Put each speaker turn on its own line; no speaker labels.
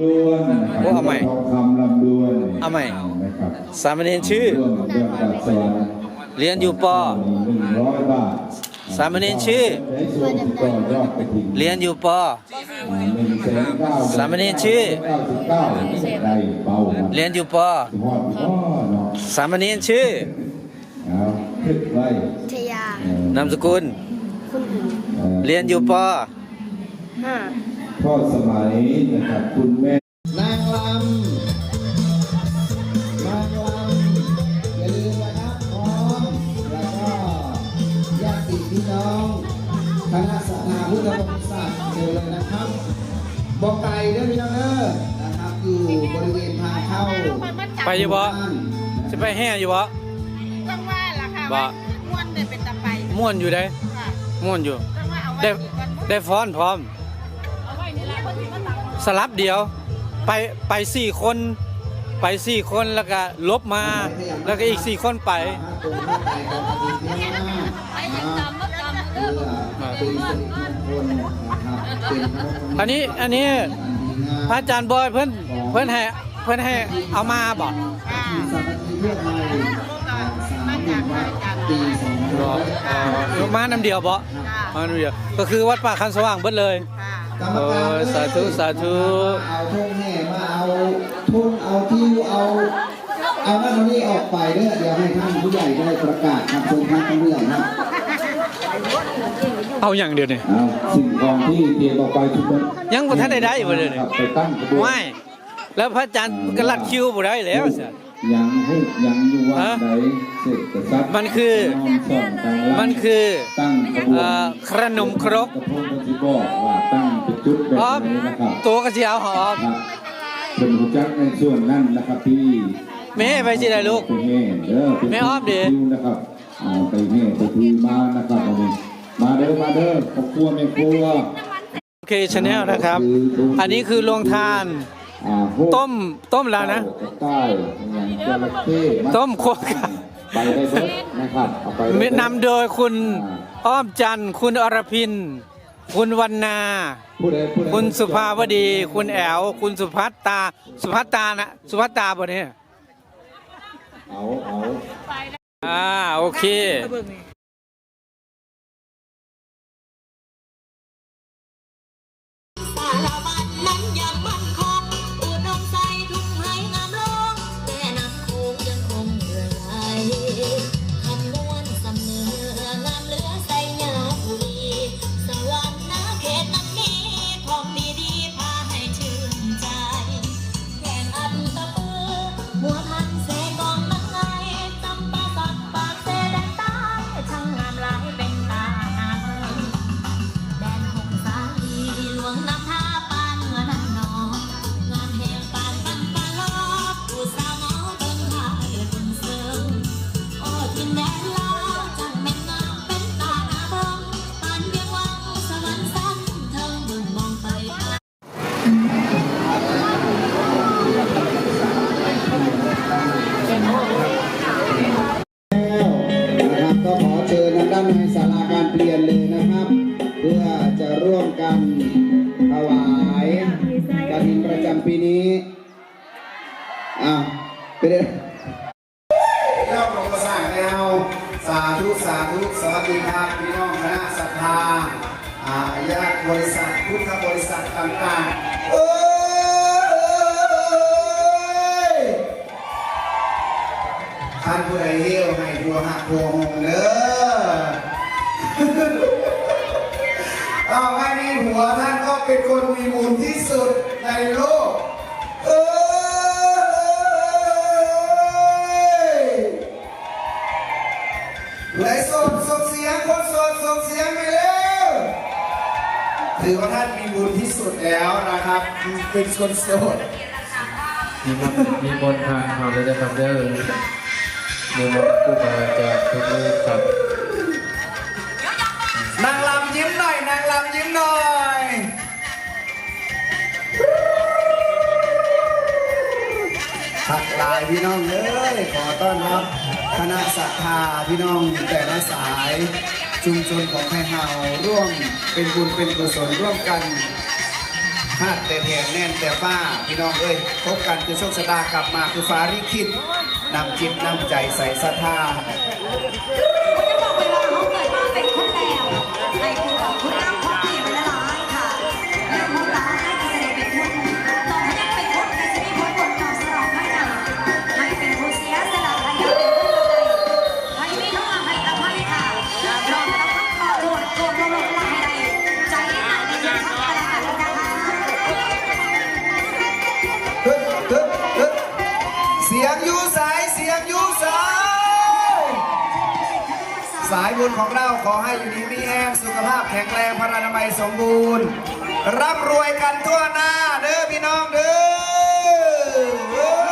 เอาใหม่
ทองคำลำดวน
เอาใหม่
นะครับ
สามเณรชื่อ
ร่วมเรื่องการสวรรค์
เรียนอยู่ปอ
หนึ่งร้อยบาท
สามเณรชื่อ
ใช้ส่วนต่อยอดไปถึง
เรียนอยู่ปอ
หนึ่งแสนเก้า
สามเณรชื่อ
เก้าสิบเก้าได้เบามา
เรียนอยู่ปอ
หอดพ่อเนาะ
สามเณรชื่อ
เอาขึ้นไว้
ชยา
เอ่อนา
มสกุล
คุณอู
อ่อ
เรียนอยู่ปอ
ห้า
พ่อสมัยนะครับคุณแม่
นางลำนางลำอย่าลืมนะครับพร้อมแล้วก็ญาติพี่น้องคณะสถาพุทธบริษัทเจอเลยนะครับบอกไก่เด้อพี่น้องเด้อนะครับอยู่บริเวณทางเข้า
ไปอยู่บ่
บ้าน
จะไปแห่อยู่บ่
จังว่าล่ะค่ะ
บ่
ว่าม่วนได้เป็นตะไป
ม่วนอยู่ได้
ค่ะ
ม่วนอยู่
จังว่าเอาไว้
ได้
ดีกว่า
ได้ฟ้อนพร้อม
สิมาตัง
สลับเดียว ไปไปสี่คนไปสี่คนแล้วก็ลบมาแล้วก็อีกสี่คนไป
ตรงเข้าไปของอาทิตย์นี้นะ
ไปยังจำบ่จำ
เพื่
เด้อ
อเป็นสิริมงคลนะครับเป็นพระพุทธ
อันนี้อันนี้
อันดีงาม
พระอาจารย์บอยเพิ่นเพิ่นให้เพิ่นให้เอามาบ่
ค่ะ
มีสารพีเลือดใหม่สามหนึ่งวัดปีสองร้อย
เอ่อมาน้ำเดียวบ่มาน้ำเดียวก็คือวัดป่าคันสว่างเบิดเลย
ค่ะ
กรรมการ
โอ้ยสาธุสาธุ
เอาทุ่งแห่มาเอาทุ่งเอาที่เอา เอานั่นเอานี่ออกไปเด้อเดี๋ยวให้ท่านผู้ใหญ่ได้ประกาศครับเชิญท่านตำรวจครับ
เอาอย่างเดียวนี่
เอาสิ่งของที่เตรียมออกไปทุกคน
ยังบ่ทันได้ได้อยู่บ่เดี๋ยวนี้
ครับไปตั้งกระบวน
ไม่แล้วพระอาจารย์ก็ลัดคิวบ่ได้แล้วสิ
ยังพูดยังอยู่ว่า
ฮะ
ใดเสร็จกระซับ
มันคือ
น้อมส่องต่างๆ
มันคือ
ตั้งกระบว
เอ่
น
อขนมครก
กระพงกระสิบอกว่าตั้งเป็น จุดแบบ
อ๋อ
ไหนนะครับ
ตัวก็สิเอาหอม
ครับเป็นหูจักในส่วนนั้นนะครับที่
แม่ไปสิได้ลูก
ไปแห่เด้อเป็น
แม่อ้อมดิ
คิวนะครับอ่าไปแห่ไปทีมานะครับวันนี้มาเด้อมาเด้อครอบครัวแม่ครัว
โอเคชาแนลนะครับ อันนี้คือโรงทาน
อ่าพวก
ต้มต้มแล้วนะ
ใต้อย่างจระเข้น
ต้มโคก
ไปได้เบิดนะครับเอาไปได้เบิด
นำโดยคุณอ้อมจันทร์คุณอรพิน คุณวันนา
ผู้ใดผู้ใด
คุณสุภาวดี คุณแอว คุณสุภัตตา สุภัตตานะ สุภัตตาบ่เนี่ย
เอาเอา
อ่า โอเค
ส การเปลี่
ยนเลยนะครับ เพื่อจะร่วมกันถวายกฐินประจำปีนี้อ้าวไปเลยเล่าหลวงประสานแนวสาธุสาธุสวัสดีครับพี่น้องคณะศรัทธาอาญาติบริษัทพุทธบริษัทต่างๆเอ้ยท่านผู้ใดเหี้ยวให้ทัวหักทัวหงเด้อ หัวท่านก็เป็นคนมีบุญที่สุดในโลก เอ้ยเลยโสดส่งเสียงคนโสดส่งเสียงไปเร็วถือว่าท่านมีบุญที่สุดแล้วนะครับ เป็นคนโสด
มีมนต์มีมนต์ทางเขาเลยจะทำได้เลยมีมนต์ผู้มาจากทุกรูปครับ
นางลำยิ้มหน่อย นางลำยิ้มหน่อย ทักลายพี่น้องเอ้ยขอต้อนรับคณะศรัทธาพี่น้องแต่ละสาย ชุมชนของไทยเฮาร่วมเป็นบุญเป็นกุศลร่วมกัน
พาดแต่แผ่แน่นแต่ป้าพี่น้องเอ้ยพบกันคือโชคชะตากลับมาคือฟ้าริคิดนำจิตนำใจใส่ศรัทธา
ยังอยู่สาย
สายบุญของเราขอให้อยู่ดีมีแอนสุขภาพแข็งแรงพรานามัยสมบูรณ์ร่ำรวยกันทั่วหน้าเด้อพี่น้องเด้อ